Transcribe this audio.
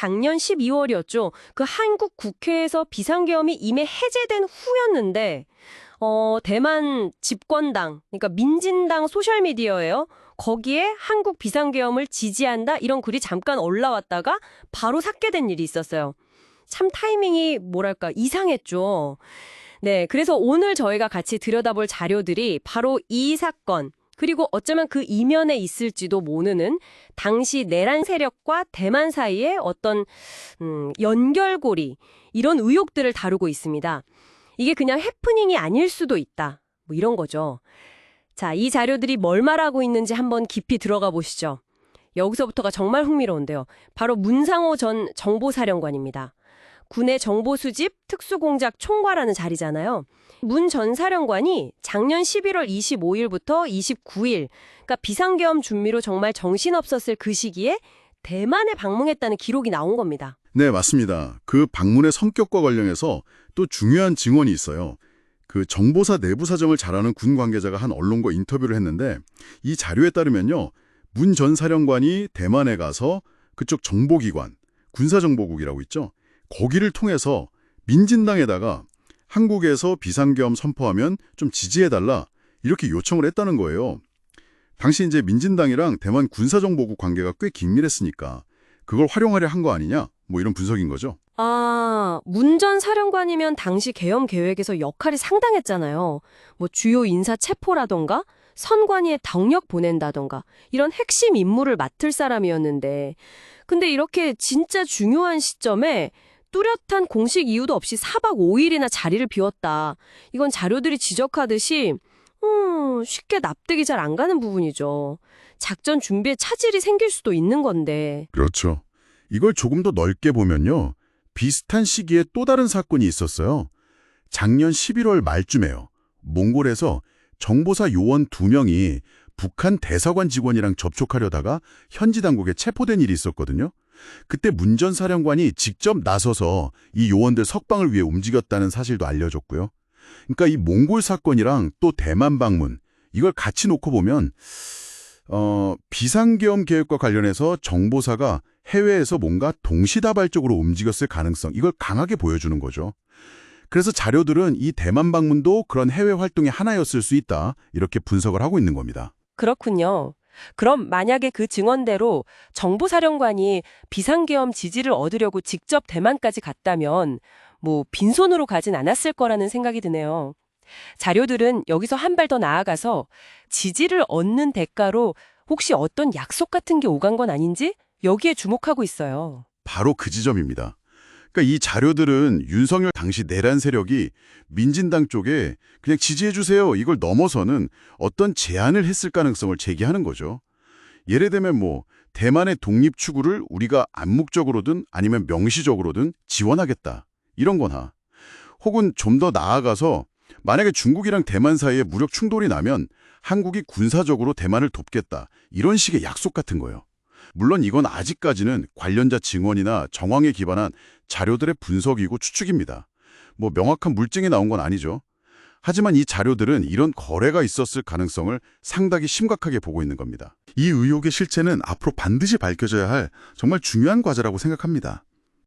작년 12월이었죠. 그 한국 국회에서 비상계엄이 이미 해제된 후였는데 어, 대만 집권당, 그러니까 민진당 소셜미디어예요. 거기에 한국 비상계엄을 지지한다 이런 글이 잠깐 올라왔다가 바로 삭제된 일이 있었어요. 참 타이밍이 뭐랄까 이상했죠. 네, 그래서 오늘 저희가 같이 들여다볼 자료들이 바로 이 사건, 그리고 어쩌면 그 이면에 있을지도 모르는 당시 내란 세력과 대만 사이의 어떤 음, 연결고리 이런 의혹들을 다루고 있습니다. 이게 그냥 해프닝이 아닐 수도 있다. 뭐 이런 거죠. 자, 이 자료들이 뭘 말하고 있는지 한번 깊이 들어가 보시죠. 여기서부터가 정말 흥미로운데요. 바로 문상호 전 정보사령관입니다. 군의 정보 수집 특수공작 총괄하는 자리잖아요. 문 전 사령관이 작년 11월 25일부터 29일, 그러니까 비상계엄 준비로 정말 정신없었을 그 시기에 대만에 방문했다는 기록이 나온 겁니다. 네, 맞습니다. 그 방문의 성격과 관련해서 또 중요한 증언이 있어요. 그 정보사 내부 사정을 잘 아는 군 관계자가 한 언론과 인터뷰를 했는데 이 자료에 따르면요. 문 전 사령관이 대만에 가서 그쪽 정보기관, 군사정보국이라고 있죠. 거기를 통해서 민진당에다가 한국에서 비상계엄 선포하면 좀 지지해달라 이렇게 요청을 했다는 거예요. 당시 이제 민진당이랑 대만 군사정보국 관계가 꽤 긴밀했으니까 그걸 활용하려 한 거 아니냐 뭐 이런 분석인 거죠. 아, 문전 사령관이면 당시 계엄 계획에서 역할이 상당했잖아요. 뭐 주요 인사 체포라던가 선관위에 당력 보낸다던가 이런 핵심 임무를 맡을 사람이었는데 근데 이렇게 진짜 중요한 시점에 뚜렷한 공식 이유도 없이 4박 5일이나 자리를 비웠다. 이건 자료들이 지적하듯이 음, 쉽게 납득이 잘 안 가는 부분이죠. 작전 준비에 차질이 생길 수도 있는 건데. 그렇죠. 이걸 조금 더 넓게 보면요. 비슷한 시기에 또 다른 사건이 있었어요. 작년 11월 말쯤에요. 몽골에서 정보사 요원 두명이 북한 대사관 직원이랑 접촉하려다가 현지 당국에 체포된 일이 있었거든요. 그때 문 전 사령관이 직접 나서서 이 요원들 석방을 위해 움직였다는 사실도 알려졌고요. 그러니까 이 몽골 사건이랑 또 대만 방문 이걸 같이 놓고 보면 어, 비상계엄 계획과 관련해서 정보사가 해외에서 뭔가 동시다발적으로 움직였을 가능성 이걸 강하게 보여주는 거죠. 그래서 자료들은 이 대만 방문도 그런 해외 활동의 하나였을 수 있다 이렇게 분석을 하고 있는 겁니다. 그렇군요. 그럼 만약에 그 증언대로 정보사령관이 비상계엄 지지를 얻으려고 직접 대만까지 갔다면 뭐 빈손으로 가진 않았을 거라는 생각이 드네요. 자료들은 여기서 한 발 더 나아가서 지지를 얻는 대가로 혹시 어떤 약속 같은 게 오간 건 아닌지 여기에 주목하고 있어요. 바로 그 지점입니다. 그러니까 이 자료들은 윤석열 당시 내란 세력이 민진당 쪽에 그냥 지지해주세요 이걸 넘어서는 어떤 제안을 했을 가능성을 제기하는 거죠. 예를 들면 뭐 대만의 독립 추구를 우리가 암묵적으로든 아니면 명시적으로든 지원하겠다 이런 거나 혹은 좀 더 나아가서 만약에 중국이랑 대만 사이에 무력 충돌이 나면 한국이 군사적으로 대만을 돕겠다 이런 식의 약속 같은 거예요. 물론 이건 아직까지는 관련자 증언이나 정황에 기반한 자료들의 분석이고 추측입니다. 뭐 명확한 물증이 나온 건 아니죠. 하지만 이 자료들은 이런 거래가 있었을 가능성을 상당히 심각하게 보고 있는 겁니다. 이 의혹의 실체는 앞으로 반드시 밝혀져야 할 정말 중요한 과제라고 생각합니다.